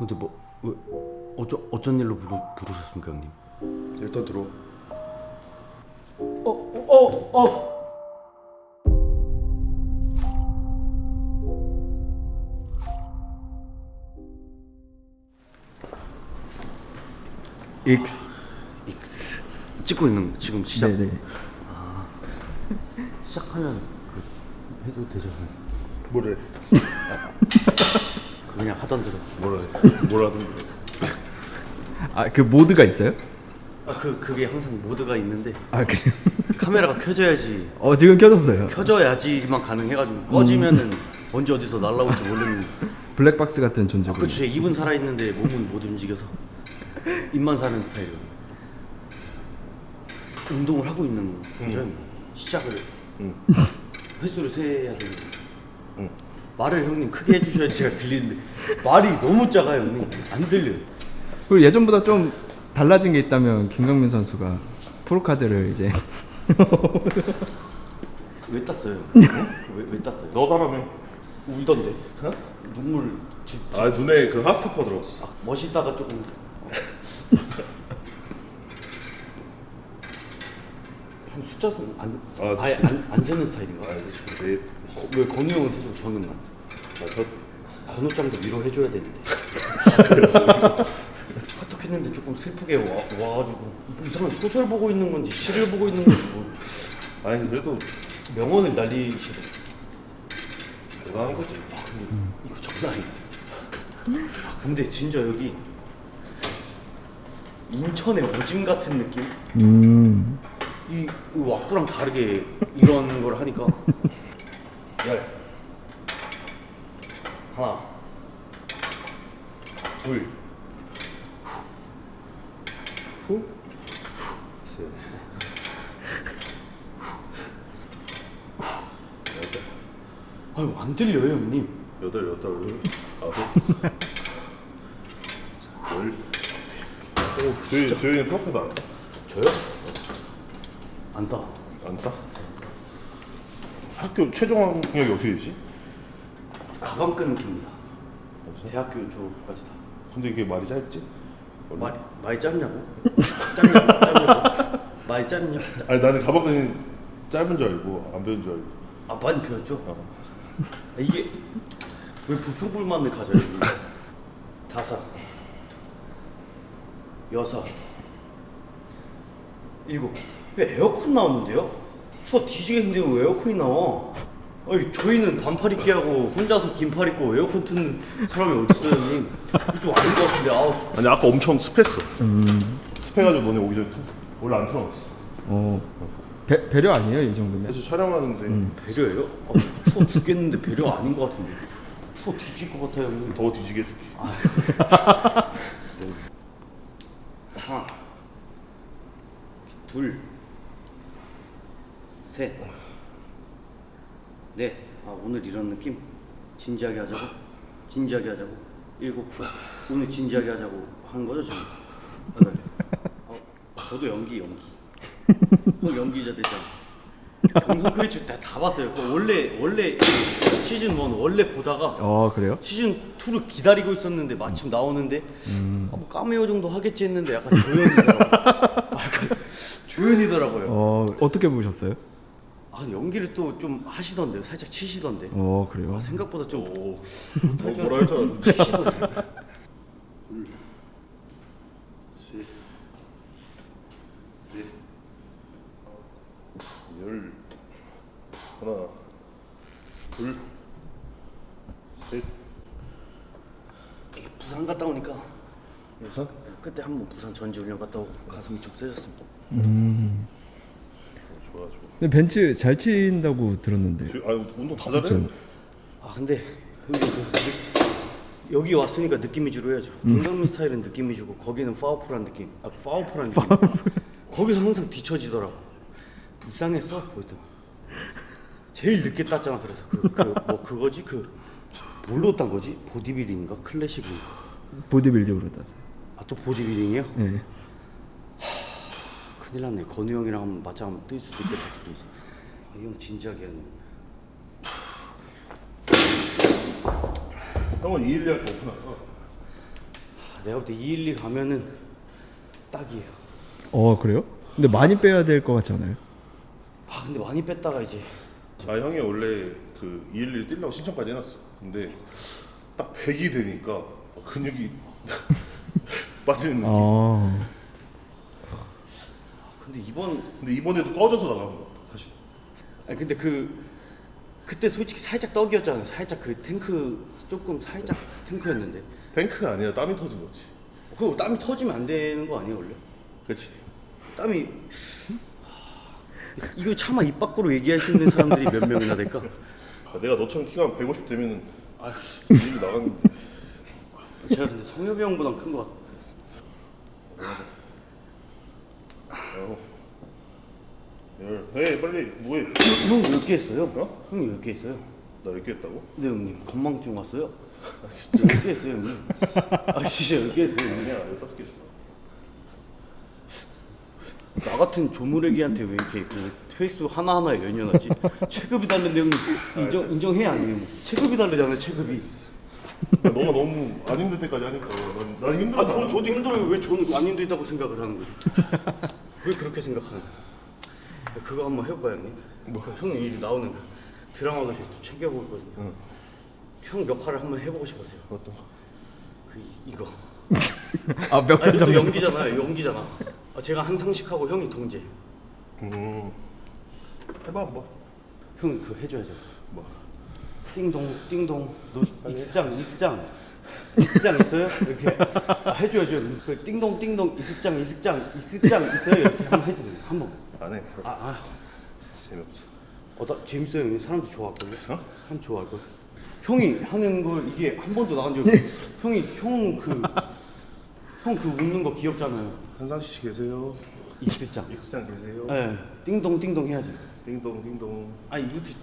근데 뭐 왜, 어쩌 어쩐 일로 부르, 부르셨습니까, 형님? 일단 들어. 어, 어. X. X 찍고 있는 거 지금 시작 네네. 시작하면 그 해도 되죠? 뭐래? 그냥 하던 대로. 뭐래? 뭐라든 아그 모드가 있어요? 아, 그 그게 항상 모드가 있는데 아 그래요? 카메라가 켜져야지 어 지금 켜졌어요. 켜져야지만 가능해가지고 꺼지면은 언제 어디서 날라올지 모르는. 블랙박스 같은 존재고. 그렇죠. 제 입은 살아 있는데 몸은 못 움직여서 입만 사는 스타일이에요. 운동을 하고 있는 거죠. 시작을 응. 횟수를 세야 되는. 응. 말을 형님 크게 해주셔야지 제가 들리는데 말이 너무 작아요 형님 안 들려. 그리고 예전보다 좀 달라진 게 있다면 김강민 선수가 프로카드를 이제 왜 땄어요? 어? 왜, 왜 땄어요? 너 다라며? 울던데. 눈물 지, 아 눈에 그 하스타퍼 들어갔어. 아, 멋있다가 조금 형 숫자 는 안, 아, 아예 안, 안 세는 스타일인가? 아 네. 거, 왜 건우 형은 세고 저는 안 세? 아저 건우짱도 위로해줘야 되는데 카톡 했는데 조금 슬프게 와, 와가지고 이상한 소설 보고 있는 건지 시를 보고 있는 건지 뭐 아니 그래도 명언을 날리시더라고 대단한 거지. 아 근데 이거 장난 아니야 아 근데 진짜 여기 인천의 오짐 같은 느낌? 음. 이, 이 왁구랑 다르게 이런 걸 하니까 열 하나 둘 후? 셋. 여덟. 아유 안 들려요 형님 여덟 여덟 아홉 열. 오 프로카드 안 따? 저요? 안따 안 따? 학교 최종 학력이 어떻게 되지? 가방 끄는 깁니다 대학교 졸업까지 다 근데 이게 말이 짧지? 원래? 많이, 많이 짧냐고? 짧냐고? 짧냐고? 많이 짧냐? 아니 나는 가방끈이 짧은 줄 알고 안 배운 줄 알고. 아 많이 배웠죠? 어. 아, 이게 왜 부표불만을 가져요? 이게? 다섯, 여섯, 일곱. 왜 에어컨 나오는데요? 추워 뒤지겠는데 왜 에어컨이 나와? 아니 저희는 반팔 입기 하고 혼자서 긴팔 입고 에어컨 트는 사람이 어디 있어요, 형님? 이거 좀 아닌 것 같은데 아우 아니 아까 엄청 습했어. 습해가지고 너네 오기 전에 원래 안 틀어놨어. 어. 배, 배려 아니에요 이 정도면? 그래서 촬영하는데 배려예요? 아, 추워 죽겠는데 배려 아닌 것 같은데 추워 뒤질 것 같아요, 형님. 더 뒤지게 해줄게. 하나, 둘, 셋, 넷. 아 오늘 이런 느낌 진지하게 하자고, 진지하게 하자고. 일곱. 오늘 진지하게 하자고 한 거죠 지금. 여덟. 어, 저도 연기 연기. 형 연기자 되잖아. 경성 크리츠 다, 다 봤어요. 그 원래 원래 시즌 1 원래 보다가 어 그래요? 시즌 2를 기다리고 있었는데 마침 나오는데 음. 아, 뭐 까메오 정도 하겠지 했는데 약간 조연이더라고요. 약간 조연이더라고요. 어 어떻게 보셨어요? 아 연기를 또 좀 하시던데요. 살짝 치시던데. 어 그래요? 아, 생각보다 좀 오, 줄 뭐라 할 줄 알았는데. 치시던데. 셋, 넷, 열, 하나, 둘, 셋. 이게 부산 갔다 오니까 부산? 그때 한번 부산 전지훈련 갔다 오고 가슴이 좀 세졌습니다. 음. 근데 벤츠 잘 친다고 들었는데. 그, 아, 운동 다 잘해. 그쵸. 아 근데 여기, 그- 여기 왔으니까 느낌 위주로 해야죠. 김강민 스타일은 느낌 위주고 거기는 파워풀한 느낌. 아 파워풀한 느낌. 거기서 항상 뒤처지더라고. 불쌍했어 보이던. 제일 늦게 땄잖아 그래서 그그뭐 그 거지 그 뭘로 딴 거지? 보디빌딩인가 클래식인가? 보디빌딩으로 땄어요. 아또 보디빌딩이요? 네. 큰일 났네. 건우 형이랑 한번 맞짱 뜰 수도 있겠다 둘이서. 아, 이형 진지하게 하네. 형은 212 할거 없구나. 아, 내가 볼 때 212 가면은 딱이에요. 어 그래요? 근데 많이 빼야 될 것 같지 않아요? 아 근데 많이 뺐다가 이제 아 형이 원래 그 211 뛰려고 신청까지 해놨어. 근데 딱 100이 되니까 근육이 빠지는 느낌. 아. 근데 이번 근데 이번에도 꺼져서 나간 거 사실. 아니 근데 그 그때 솔직히 살짝 떡이었잖아요. 살짝 그 탱크 조금 살짝 탱크였는데 탱크가 아니라 땀이 터진 거지. 그거 땀이 터지면 안 되는 거 아니에요 원래? 그렇지. 땀이 하, 이거 차마 입 밖으로 얘기할 수 있는 사람들이 몇 명이나 될까? 아, 내가 너처럼 키가 150 되면은 아휴 일이 나갔는데. 제가 근데 성엽이 형보다 큰것 같아. 어. 열. 에이 빨리 뭐해? 형몇 개 했어요? 어? 형이 몇개 했어요? 나 이렇게 했다고? 네 형님 건망증 왔어요? 아 진짜. 몇개 했어요 형님? 아 진짜 몇개 했어요 형님? 아니야 15개 했어. 나 같은 조무래기한테 왜 이렇게 그 회수 하나하나에 연연하지? 체급이 다른데 형님 인정, 인정해 안 해요? 체급이 다르잖아요 체급이 야, 너가 너무 안 힘들 때까지 하니까 난, 난 힘들어. 아 저, 저도 힘들어요 왜 저는 안 힘들다고 생각을 하는 거지? 왜 그렇게 생각하는 거야? 그거 한번 해볼까요 형님? 뭐? 형님 이제 나오는 드라마도 제가 또 챙겨보고 있거든요 응. 형 역할을 한번 해보고 싶어서요 어떤 거? 그 이- 이거 아 아니 멱살 또 잡는. 연기잖아요 연기잖아 아, 제가 한 상식하고 형이 동재 음. 해봐 한번. 형 그거 해줘야죠 뭐? 띵동 띵동 너 익스장 익스장 익스장 있어요? 이렇게 아, 해줘야죠 그 띵동 띵동 익스장 익스장 익스장 있어요? 이렇게 한번 해주세요 한번 안 해. 아, 아. 재미없어. 어, 나 재밌어요 형님 사람도 좋아할걸요? 어? 사람 좋아할걸 형이 하는 걸 이게 한 번도 나간 적이 없어 형이 형 그 형 그 웃는 거 귀엽잖아요 한상 씨 계세요? 익스장 익스장 계세요? 예 띵동 띵동 해야지 띵동 띵동. 아니 이렇게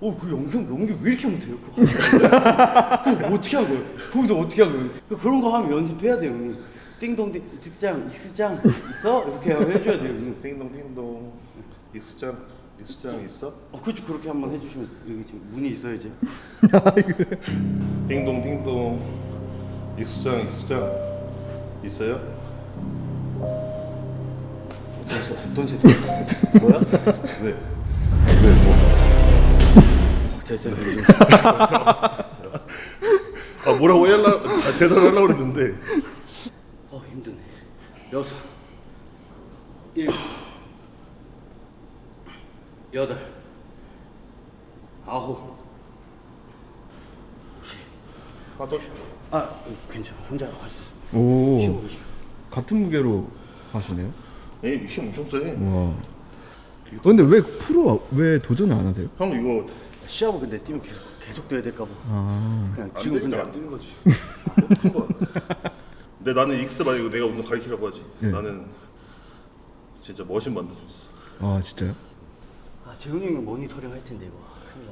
어 그 연기 연기 왜 이렇게 못해요? 그거 그거 어떻게 한 거예요? 거기서 어떻게 한 거예요? 그런 거 하면 연습해야 돼요 형님 띵동 띵 익스장 익스장 있어? 이렇게 해줘야 돼요 띵동 띵동. 익스장 익스장 있어? 어 그렇죠 그렇게 한번 해주시면 여기 지금 문이 있어야지 띵동 띵동. 익스장 익스장 있어요? 어디서 어떤 새끼 뭐야? 왜? 왜 뭐? 이제 좀 아 뭐라고 해라 아, 대사를 하려고 그랬는데 어 힘드네 여섯 일곱 여덟 아홉 하나 줄게 아 괜찮아 혼자 할수 있어 오. 쉬워 쉬워 같은 무게로 하시네요. 에이 힘 엄청 세. 와. 어, 근데 왜 프로 왜 도전을 안 하세요? 형 이거 시합을 근데 뛰면 계속 계속 뛰어야 될까 봐 아. 그냥 안 지금 되니까 근데 안 뛰는 거지. 큰 거야. 근데 나는 익스 만약에 내가 운동 가르치라고 하지. 네. 나는 진짜 머신 만들 수 있어. 아 진짜요? 아 재훈이 형이 모니터링 할 텐데 이거 큰일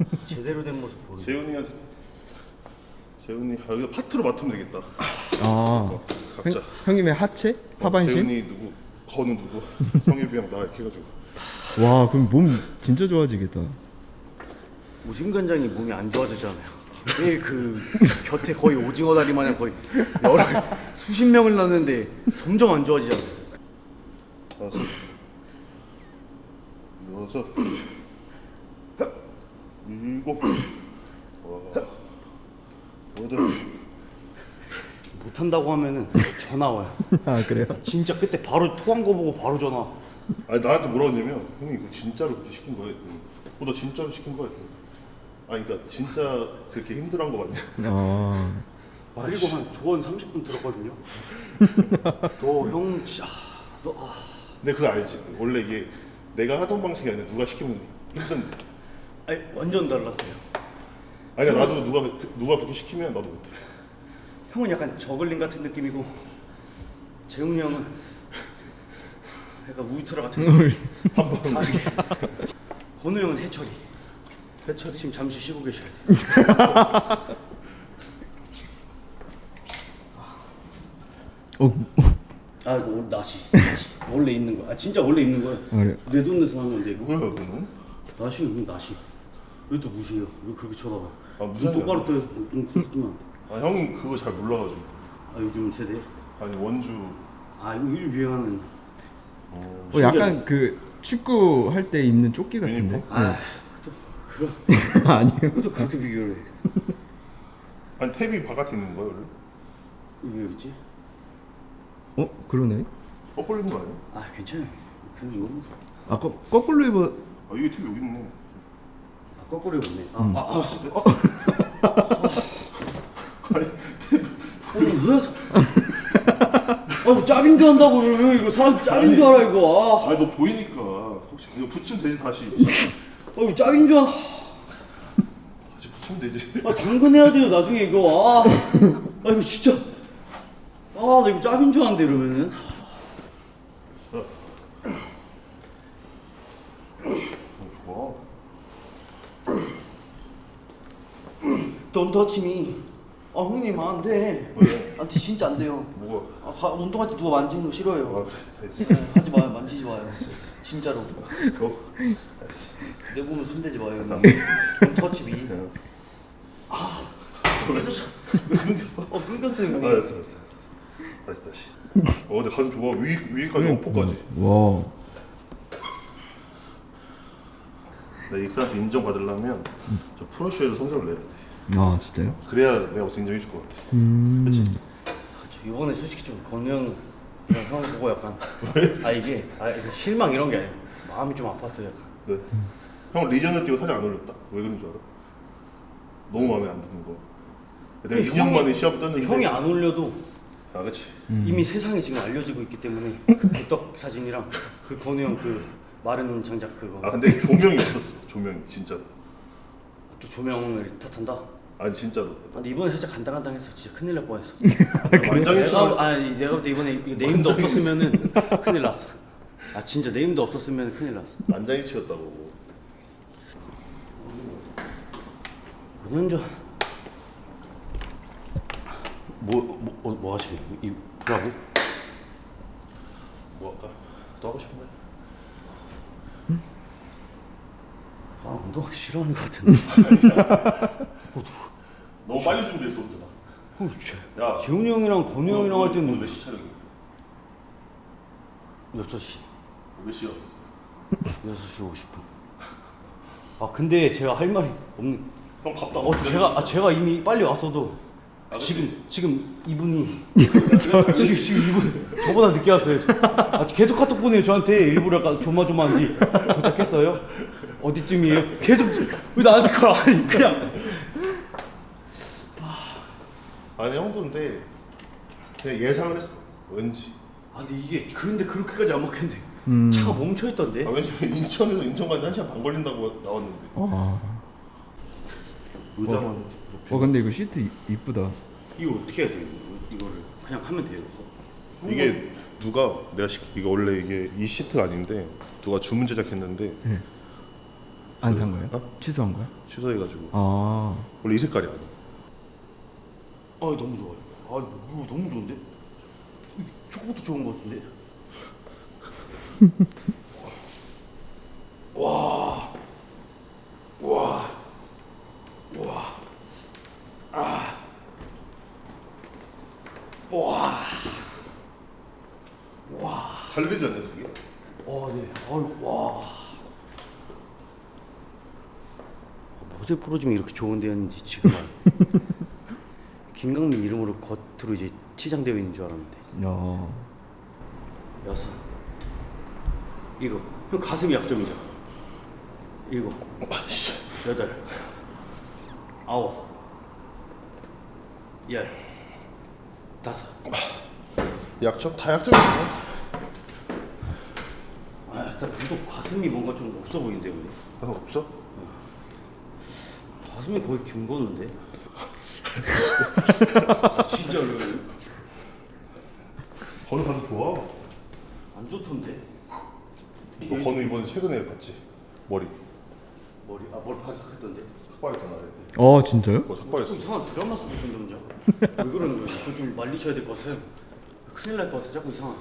났네 제대로 된 모습 보여 재훈이한테 재훈이 아, 여기다 파트로 맡으면 되겠다. 아. 어, 각자. 형, 형님의 하체? 하반신? 재훈이 누구, 건우 누구, 성엽이 형 나 이렇게 해가지고. 와 그럼 몸 진짜 좋아지겠다. 오징 간장이 몸이 안 좋아지잖아요. 매일 그 곁에 거의 오징어 다리 마냥 거의 여러 수십 명을 낳는데 점점 안 좋아지잖아요. 다섯, 여섯, 일곱, 와, 여덟. 못한다고 하면은 전화 와요. 아 그래요? 진짜 그때 바로 토한 거 보고 바로 전화. 아니 나한테 뭐라 했냐면 형님 이거 진짜로 그렇게 시킨 거야 했더니 어, 너 진짜로 시킨 거야 했더니 아니 그러니까 진짜 그렇게 힘들어한 거 맞냐 아 그리고 한 조언 30분 들었거든요. 너형 진짜 너 아, 근데 그거 알지 원래 이게 내가 하던 방식이 아니라 누가 시키면 힘든데 아니, 완전 달랐어요. 아니 그러니까 나도 누가 누가 그렇게 시키면 나도 못해 형은 약간 저글링 같은 느낌이고 재웅이 형은 약간 우유트라 같은 느낌. 한번 다르게. 건우 형은 해철이. 해철이 지금 잠시 쉬고 계셔야 돼. 어, 아 이거 나시. 나시. 원래 입는 거. 아 진짜 원래 입는 거야. 그래. 내 돈 내서 한 건데 이거. 뭐야 그거는 나시 이거 나시. 왜 또 무시해요? 왜 그렇게 쳐다봐? 아, 눈 무시하지 똑바로 않아. 떠. 눈 굴뜨면. 아 형이 그거 잘 몰라가지고 아 요즘 세대. 아니 원주 아 이거 요즘 유행하는. 어, 어 약간 그 축구 할 때 입는 조끼 같은데. 유니폼? 아 또 그런. 네. 아니요. 왜또 그렇게 비교를 해? 아니 탭이 바깥에 있는 거야 원래 왜 있지? 어 그러네. 엇벌리는거 아니야? 아 괜찮아요. 그냥 이거. 아 거, 거꾸로 입어. 아 이게 탭이 여기 있네 아 거꾸로 입었네. 아, 아, 아, 아. 아니 왜? 아 짭인 줄 안다고 그러면 이거 사람 짭인 줄 알아 이거. 아니 너 보이니까 혹시 이거 붙이면 되지 다시 아, 아 이거 짭인 줄 알아. 다시 붙이면 되지 아 당근해야 돼요 나중에 이거. 아, 아 이거 진짜. 아나 이거 짭인 줄 알았는데 이러면은. 어, 좋아 Don't touch me. 아 형님 안 돼. 왜? 안돼 진짜 안 돼요. 뭐가 아 가- 운동할 때 누가 만지는 거아 싫어요. 그래 됐어 네, 하지 마요 만지지 마요. 진짜로. 어? 됐어 내 몸은 손대지 마요. 알았어. Don't touch me. 그냥 끊겼어. 끊겼어 어 끊겼어 아 형님. 됐어 됐어 됐어 다시 다시 어 근데 간 좋아 위, 위까지 어퍼까지 와. 나 익사한테 인정받으려면 저 프로쇼에서 성적을 내야 돼 아 진짜요? 그래야 내가 무슨 인정해줄 것 같아 음. 그치? 저 이번에 솔직히 좀 건영 형 보고 약간 아 이게 아 이거 실망 이런 게 아니고 마음이 좀 아팠어요 약간. 네. 형 리전을 뛰고 사진 안 올렸다 왜 그런 줄 알아? 너무 마음에 안 드는 거 내가 근데 2년 형이- 만에 시합을 떴는데 형이 안 올려도 아 그치 이미 세상에 지금 알려지고 있기 때문에 그 개떡 사진이랑 그 건우 형그 마른 장작 그거 아 근데 조명이 없었어 조명이 진짜 또 조명을 탓한다. 아니 진짜로 아, 근데 이번에 살짝 간당간당했어. 진짜 큰일 날 뻔했어. 완장일처럼 내가 아니 내가 볼 때 이번에 이거 네임도 없었으면은 큰일 났어. 아 진짜 네임도 없었으면 큰일 났어. 만장일치였다고 5년 전. 뭐뭐 뭐, 뭐 하시게? 이 보라고? 뭐 할까? 또 하고 싶은 거야? 운동하기 싫어하는 것 같은데. 너무 빨리 준비했어 혼자 어, 쟤- 야 재훈이 형이랑 건우 형이랑 할 때는 몇시 촬영이야? 6시 몇 시였어? 6시 50분. 아 근데 제가 할 말이 없는. 형 밥도 안 어 먹고 제가 아 제가 이미 빨리 왔어도 아, 그치? 지금 지금 이분이 지금 지금 이분 저보다 늦게 왔어요. 아, 계속 카톡 보내요 저한테 일부러 약간 조마조마한지 도착했어요? 어디쯤이에요? 계속 왜 나한테 그걸 아니 그냥 아니 형도 근데 그냥 예상을 했어 왠지 아 근데 이게 그런데 그렇게까지 안 먹혔는데 음. 차가 멈춰 있던데 아, 왜냐면 인천에서 인천까지 한 시간 반 걸린다고 나왔는데 아. 의자만 어 근데 이거 시트 이- 이쁘다. 이거 어떻게 해야 돼요? 이거- 이거를 그냥 하면 돼요. 이게 누가 내가 시, 이거 원래 이게 이 시트가 아닌데 누가 주문 제작했는데 안 산 거예요? 어? 취소한 거야? 취소해가지고 아. 원래 이 색깔이 아니야 아 너무 좋아요. 아 이거 너무 좋은데? 저거부터 좋은 것 같은데? 와. 와. 와. 아. 와. 잘 되지 않냐 두 개? 와, 네. 아유, 와. 무슨 프로즘이 이렇게 좋은 데였는지 지금 알. 김강민 이름으로 겉으로 이제 치장되어 있는 줄 알았는데. 야. 여섯. 일곱. 형 가슴이 약점이죠. 일곱. 여덟. 아홉. 열. 다섯. 약점 다 약점이야. 아, 일단 유독 가슴이 뭔가 좀 없어 보이는데 오늘. 나 없어? 가슴이 거의 김건우인데. 진짜로 건우 가서 좋아. 안 좋던데. 너 건우 이번에 최근에 봤지? 머리 머리 아 머리 반삭했던데. 삭발했잖아. 어 진짜요? 그거 자꾸 삭발했어. 이상한 드라마 속 같은 남자. 왜 그러는 거야? 그거 좀 말리셔야 될 것 같아요. 큰일 날 것 같아. 자꾸 이상한.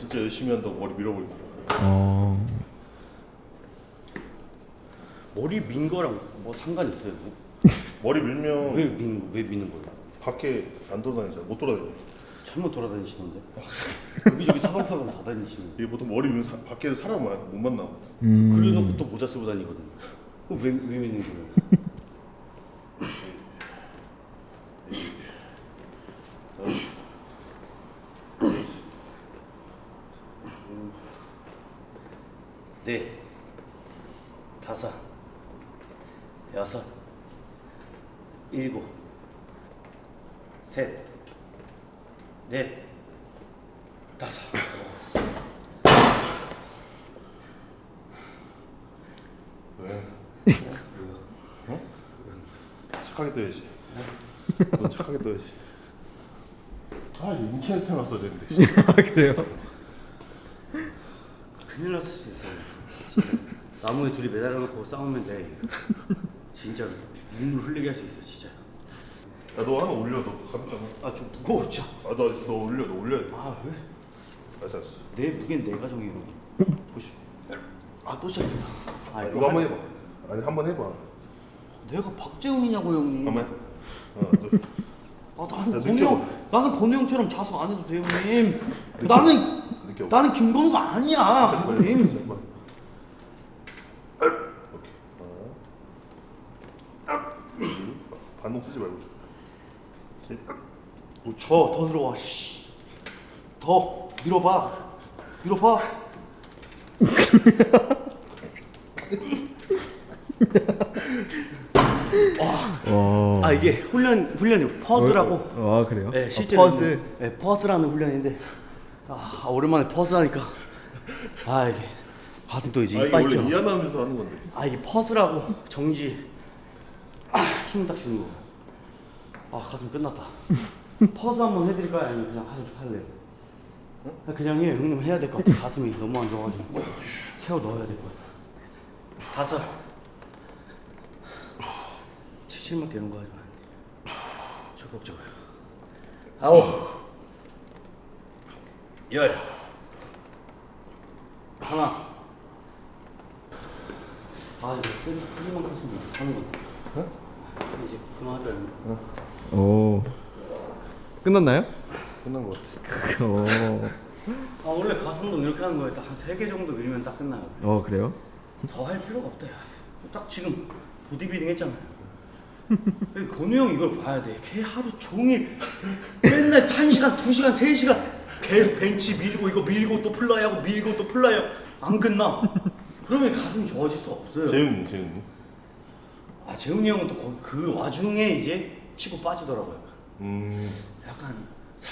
진짜 열심히 한다고 머리 밀어버린다. 어. 머리 민 거랑 뭐 상관 있어요? 머리 밀면 왜 민 왜 미는 거예요? 밖에 안 돌아다니잖아. 못 돌아다녀. 잘못 돌아다니시던데. 여기저기 사방팔방 다 다니시는. 이게 보통 머리 밀면 사, 밖에서 사람 못 만나거든. 음. 그래놓고 또 모자 쓰고 다니거든. 그럼 왜, 왜 미는 거예요? 네, 다섯, 여섯, 일곱, 셋, 넷, 다섯. 왜? 어? 착하게 떠야지. 넌 착하게 떠야지. 아, 얘 인터넷 해놨어야 되는데. 씨. 아 그래요? 큰일 났을 수 있어요. 진짜 나무에 둘이 매달려 놓고 싸우면 돼. 진짜로 눈물 흘리게 할 수 있어, 진짜. 야, 너 하나 올려. 너 가볍잖아. 아, 좀 무거워, 진짜. 아, 너, 너 올려. 너 올려야 돼. 아, 왜? 알았어, 알았어. 내 무게는 내 가정이에요. 푸시. 아, 또 시작했다. 아, 아, 이거 한 번 해봐. 아니, 한 번 해봐. 내가 박재훈이냐고 형님. 한번 해봐. 하나, 둘. 아, 나는 야, 건우 느껴봐. 형, 나는 건우 형처럼 자수 안 해도 돼요, 형님. 나는 느껴봐. 나는 김건우가 아니야, 형님. 잠깐만. 오케이. 하나. 둘. 반동 쓰지 말고 줘. 셋. 우측. 더, 더 들어와, 씨. 더 밀어봐, 밀어봐. 와. 아 이게 훈련 훈련이 퍼스라고. 아 그래요? 네, 아, 실제로 퍼즈. 네, 퍼스라는 훈련인데 아 오랜만에 퍼스 하니까 아 이게 가슴 또 이제 아, 이게 원래. 이완하면서 하는 건데. 아 이게 퍼스라고 정지 아, 힘 딱 주는 거. 아 가슴 끝났다. 퍼스 한번 해드릴까요? 아니면 그냥 하- 할래요? 아, 그냥 해 형님 해야 될 것 같아. 가슴이 너무 안 좋아가지고 채워 넣어야 될 것 같아. 다섯 칠칠만 깨는 거 하지 마. 적극적으로. 아홉 열 하나 아 이거 끈 끊기만 컸으면 하는 건데 어? 이제 그만하자 오. 끝났나요? 끝난 것 같아. 오. 아 원래 가슴동 이렇게 하는 거에 딱한 세 개 정도 밀면 딱 끝나요 어 그래요? 더 할 필요가 없다 야. 딱 지금 보디빌딩 했잖아요 여기 건우 형 이걸 봐야 돼 걔 하루 종일 맨날 한 시간 두 시간 세 시간 계속 벤치 밀고 이거 밀고 또 플라이 하고 밀고 또 플라이 하고 안 끝나 그러면 가슴이 좋아질 수 없어요 재훈이, 재훈이. 아 재훈이 형은 또 거기 그 와중에 이제 치고 빠지더라고요. 음. 약간 싹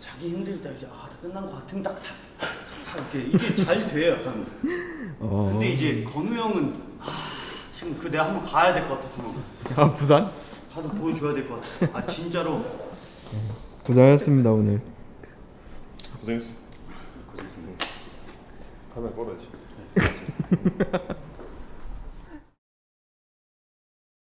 자기 힘들 때 이제 아다 끝난 것 같으면 딱싹 싹 이렇게 이게 잘 돼요 약간. 어. 근데 이제 건우 형은 아 지금 그 내가 한번 가야 될 것 같아 좀아 부산? 가서 보여줘야 될 것 같아. 아 진짜로 고생하셨습니다 오늘. 고생했어. 고생했습니다. 카메라 꺼야지.